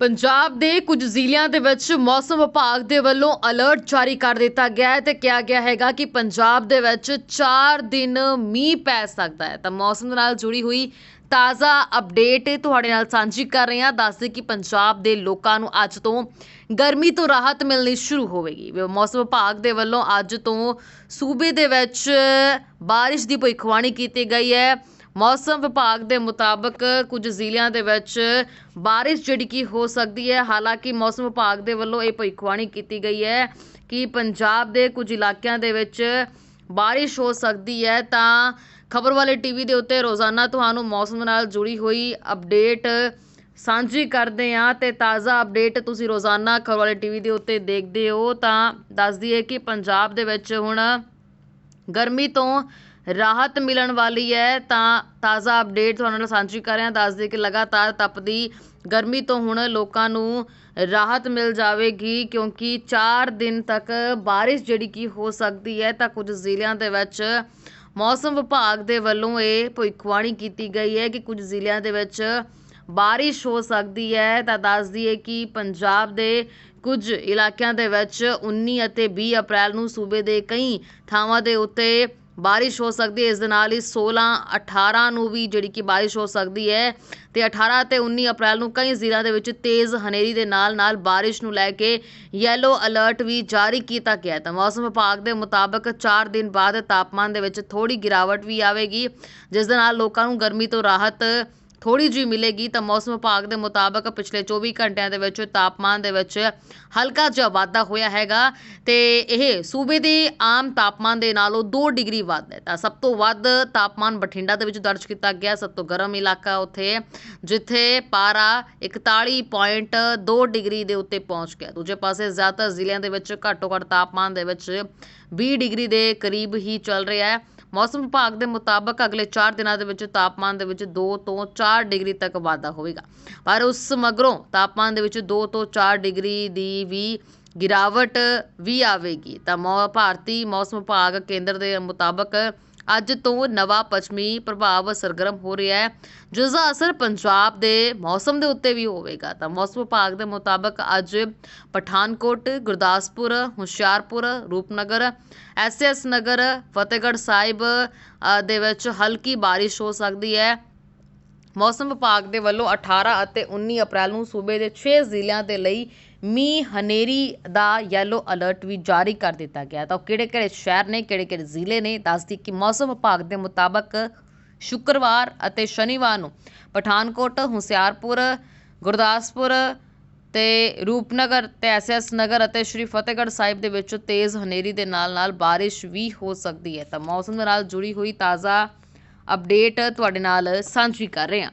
ਪੰਜਾਬ ਦੇ ਕੁਝ ਜ਼ਿਲ੍ਹਿਆਂ ਦੇ ਵਿੱਚ ਮੌਸਮ ਵਿਭਾਗ ਦੇ ਵੱਲੋਂ ਅਲਰਟ ਜਾਰੀ ਕਰ ਦਿੱਤਾ ਗਿਆ ਹੈ ਤੇ ਕਿਹਾ ਗਿਆ ਹੈਗਾ ਕਿ ਪੰਜਾਬ ਦੇ ਵਿੱਚ 4 ਦਿਨ ਮੀਂਹ ਪੈ ਸਕਦਾ ਹੈ। ਤਾਂ ਮੌਸਮ ਦੇ ਨਾਲ ਜੁੜੀ ਹੋਈ ਤਾਜ਼ਾ ਅਪਡੇਟ ਤੁਹਾਡੇ ਨਾਲ ਸਾਂਝੀ ਕਰ ਰਹੇ ਹਾਂ। ਦੱਸਦੇ ਕਿ ਪੰਜਾਬ ਦੇ ਲੋਕਾਂ ਨੂੰ ਅੱਜ ਤੋਂ ਗਰਮੀ ਤੋਂ ਰਾਹਤ ਮਿਲਣੀ ਸ਼ੁਰੂ ਹੋਵੇਗੀ। ਮੌਸਮ ਵਿਭਾਗ ਦੇ ਵੱਲੋਂ ਅੱਜ ਤੋਂ ਸੂਬੇ ਦੇ ਵਿੱਚ ਬਾਰਿਸ਼ ਦੀ ਭਵਿੱਖਬਾਣੀ ਕੀਤੀ ਗਈ ਹੈ। ਮੌਸਮ ਵਿਭਾਗ ਦੇ ਮੁਤਾਬਕ ਕੁਝ ਜ਼ਿਲ੍ਹਿਆਂ ਦੇ ਵਿੱਚ ਬਾਰਿਸ਼ ਜਿਹੜੀ ਕਿ ਹੋ ਸਕਦੀ ਹੈ। ਹਾਲਾਂਕਿ ਮੌਸਮ ਵਿਭਾਗ ਦੇ ਵੱਲੋਂ ਇਹ ਭਵਿੱਖਬਾਣੀ ਕੀਤੀ ਗਈ ਹੈ ਕਿ ਪੰਜਾਬ ਦੇ ਕੁਝ ਇਲਾਕਿਆਂ ਦੇ ਵਿੱਚ ਬਾਰਿਸ਼ ਹੋ ਸਕਦੀ ਹੈ। ਤਾਂ ਖਬਰ ਵਾਲੇ ਟੀਵੀ ਦੇ ਉੱਤੇ ਰੋਜ਼ਾਨਾ ਤੁਹਾਨੂੰ ਮੌਸਮ ਨਾਲ ਜੁੜੀ ਹੋਈ ਅਪਡੇਟ ਸਾਂਝੀ ਕਰਦੇ ਹਾਂ ਤੇ ਤਾਜ਼ਾ ਅਪਡੇਟ ਤੁਸੀਂ ਰੋਜ਼ਾਨਾ ਖਬਰ ਵਾਲੇ ਟੀਵੀ ਦੇ ਉੱਤੇ ਦੇਖਦੇ ਹੋ। ਤਾਂ ਦੱਸ ਦਈਏ ਕਿ ਪੰਜਾਬ ਦੇ ਵਿੱਚ ਹੁਣ ਗਰਮੀ ਤੋਂ ਰਾਹਤ ਮਿਲਣ ਵਾਲੀ ਹੈ, ਤਾਂ ਤਾਜ਼ਾ ਅਪਡੇਟ ਤੁਹਾਡੇ ਨਾਲ ਸਾਂਝੀ ਕਰ ਰਿਹਾ ਹਾਂ ਦੱਸ ਦਈਏ ਕਿ ਲਗਾਤਾਰ ਤਪਦੀ ਗਰਮੀ ਤੋਂ ਹੁਣ ਲੋਕਾਂ ਨੂੰ ਰਾਹਤ ਮਿਲ ਜਾਵੇਗੀ, ਕਿਉਂਕਿ 4 ਦਿਨ ਤੱਕ ਬਾਰਿਸ਼ ਜਿਹੜੀ ਕੀ ਹੋ ਸਕਦੀ ਹੈ, ਤਾਂ ਕੁਝ ਜ਼ਿਲ੍ਹਿਆਂ ਦੇ ਵਿੱਚ ਮੌਸਮ ਵਿਭਾਗ ਦੇ ਵੱਲੋਂ ਇਹ ਭਵਿੱਖਬਾਣੀ ਕੀਤੀ ਗਈ ਹੈ ਕਿ ਕੁਝ ਜ਼ਿਲ੍ਹਿਆਂ ਦੇ ਵਿੱਚ ਬਾਰਿਸ਼ ਹੋ ਸਕਦੀ ਹੈ, ਤਾਂ ਦੱਸ ਦਈਏ ਕਿ ਪੰਜਾਬ ਦੇ ਕੁਝ ਇਲਾਕਿਆਂ ਦੇ ਵਿੱਚ 19 ਅਤੇ 20 ਅਪ੍ਰੈਲ ਨੂੰ ਸੂਬੇ ਦੇ ਕਈ ਥਾਵਾਂ ਦੇ ਉੱਤੇ ਬਾਰਿਸ਼ ਹੋ ਸਕਦੀ ਹੈ। ਇਸ ਦੇ ਨਾਲ ਹੀ 16 18 ਨੂੰ ਵੀ ਜਿਹੜੀ ਕਿ ਬਾਰਿਸ਼ ਹੋ ਸਕਦੀ ਹੈ ਤੇ 18 ਤੇ 19 ਅਪ੍ਰੈਲ ਨੂੰ ਕਈ ਜ਼ਿਲ੍ਹਿਆਂ ਦੇ ਵਿੱਚ ਤੇਜ਼ ਹਨੇਰੀ ਦੇ ਨਾਲ ਨਾਲ ਬਾਰਿਸ਼ ਨੂੰ ਲੈ ਕੇ ਯੈਲੋ ਅਲਰਟ ਵੀ ਜਾਰੀ ਕੀਤਾ ਗਿਆ ਤਾਂ ਮੌਸਮ ਵਿਭਾਗ ਦੇ ਮੁਤਾਬਕ 4 ਦਿਨ ਬਾਅਦ ਤਾਪਮਾਨ ਦੇ ਵਿੱਚ ਥੋੜੀ ਗਿਰਾਵਟ ਵੀ ਆਵੇਗੀ, ਜਿਸ ਦੇ ਨਾਲ ਲੋਕਾਂ ਨੂੰ ਗਰਮੀ ਤੋਂ ਰਾਹਤ ਥੋੜੀ ਜਿਹੀ ਮਿਲੇਗੀ ਤਾਂ ਮੌਸਮ ਵਿਭਾਗ ਦੇ ਮੁਤਾਬਕ ਪਿਛਲੇ 24 ਘੰਟਿਆਂ ਦੇ ਵਿੱਚ ਤਾਪਮਾਨ ਦੇ ਵਿੱਚ ਹਲਕਾ ਜਿਹਾ ਵਾਧਾ ਹੋਇਆ ਹੈਗਾ ਤੇ ਇਹ ਸੂਬੇ ਦੇ ਆਮ ਤਾਪਮਾਨ ਦੇ ਨਾਲੋਂ 2 ਡਿਗਰੀ ਵੱਧ ਹੈ। ਤਾਂ ਸਭ ਤੋਂ ਵੱਧ ਤਾਪਮਾਨ ਬਠਿੰਡਾ ਦੇ ਵਿੱਚ ਦਰਜ ਕੀਤਾ ਗਿਆ, ਸਭ ਤੋਂ ਗਰਮ ਇਲਾਕਾ ਉੱਥੇ, ਜਿੱਥੇ ਪਾਰਾ 41.2 ਡਿਗਰੀ ਦੇ ਉੱਤੇ ਪਹੁੰਚ ਗਿਆ। ਦੂਜੇ ਪਾਸੇ ਜ਼ਿਆਦਾਤਰ ਜ਼ਿਲ੍ਹਿਆਂ ਦੇ ਵਿੱਚ ਘੱਟੋ ਘੱਟ ਤਾਪਮਾਨ ਦੇ ਵਿੱਚ 20 ਡਿਗਰੀ ਦੇ ਕਰੀਬ ਹੀ ਚੱਲ ਰਿਹਾ ਹੈ। ਮੌਸਮ ਵਿਭਾਗ ਦੇ ਮੁਤਾਬਕ ਅਗਲੇ 4 ਦਿਨਾਂ ਦੇ ਵਿੱਚ ਤਾਪਮਾਨ ਦੇ ਵਿੱਚ 2 ਤੋਂ 4 ਡਿਗਰੀ ਤੱਕ ਵਾਧਾ ਹੋਵੇਗਾ। ਪਰ ਉਸ ਮਗਰੋਂ ਤਾਪਮਾਨ ਦੇ ਵਿੱਚ 2 ਤੋਂ 4 ਡਿਗਰੀ ਦੀ ਵੀ ਗਿਰਾਵਟ ਵੀ ਆਵੇਗੀ। ਤਾਂ ਮੌ ਭਾਰਤੀ ਮੌਸਮ ਵਿਭਾਗ ਕੇਂਦਰ ਦੇ ਮੁਤਾਬਕ ਅੱਜ ਤੋਂ ਨਵਾਂ ਪੱਛਮੀ ਪ੍ਰਭਾਵ ਸਰਗਰਮ ਹੋ ਰਿਹਾ ਹੈ, ਜਿਸ ਦਾ ਅਸਰ ਪੰਜਾਬ ਦੇ ਮੌਸਮ ਦੇ ਉੱਤੇ ਵੀ ਹੋਵੇਗਾ। ਤਾਂ ਮੌਸਮ ਵਿਭਾਗ ਦੇ ਮੁਤਾਬਕ ਅੱਜ ਪਠਾਨਕੋਟ, ਗੁਰਦਾਸਪੁਰ, ਹੁਸ਼ਿਆਰਪੁਰ, ਰੂਪਨਗਰ ਐਸਐਸ ਨਗਰ, ਫਤਿਹਗੜ੍ਹ ਸਾਹਿਬ ਦੇ ਵਿੱਚ ਹਲਕੀ ਬਾਰਿਸ਼ ਹੋ ਸਕਦੀ ਹੈ। ਮੌਸਮ ਵਿਭਾਗ ਦੇ ਵੱਲੋਂ 18 ਅਤੇ 19 ਅਪ੍ਰੈਲ ਨੂੰ ਸੂਬੇ ਦੇ 6 ਜ਼ਿਲ੍ਹਿਆਂ ਦੇ ਲਈ ਮੀਂਹ, ਹਨੇਰੀ ਦਾ ਯੈਲੋ ਅਲਰਟ ਵੀ ਜਾਰੀ ਕਰ ਦਿੱਤਾ ਗਿਆ ਤਾਂ ਕਿਹੜੇ-ਕਿਹੜੇ ਸ਼ਹਿਰ ਨੇ, ਕਿਹੜੇ-ਕਿਹੜੇ ਜ਼ਿਲ੍ਹੇ ਨੇ, ਦੱਸਦੀ ਕਿ ਮੌਸਮ ਵਿਭਾਗ ਦੇ ਮੁਤਾਬਕ ਸ਼ੁੱਕਰਵਾਰ ਅਤੇ ਸ਼ਨੀਵਾਰ ਨੂੰ ਪਠਾਨਕੋਟ, ਹੁਸ਼ਿਆਰਪੁਰ, ਗੁਰਦਾਸਪੁਰ ਤੇ ਰੂਪਨਗਰ ਤੇ ਐਸਐਸ ਨਗਰ ਅਤੇ ਸ਼੍ਰੀ ਫਤਿਹਗੜ੍ਹ ਸਾਹਿਬ ਦੇ ਵਿੱਚ ਤੇਜ਼ ਹਨੇਰੀ ਦੇ ਨਾਲ-ਨਾਲ ਬਾਰਿਸ਼ ਵੀ ਹੋ ਸਕਦੀ ਹੈ। ਤਾਂ ਮੌਸਮ ਦੇ ਨਾਲ ਜੁੜੀ ਹੋਈ ਤਾਜ਼ਾ ਅਪਡੇਟ ਤੁਹਾਡੇ ਨਾਲ ਸਾਂਝੀ ਕਰ ਰਹੇ ਹਾਂ।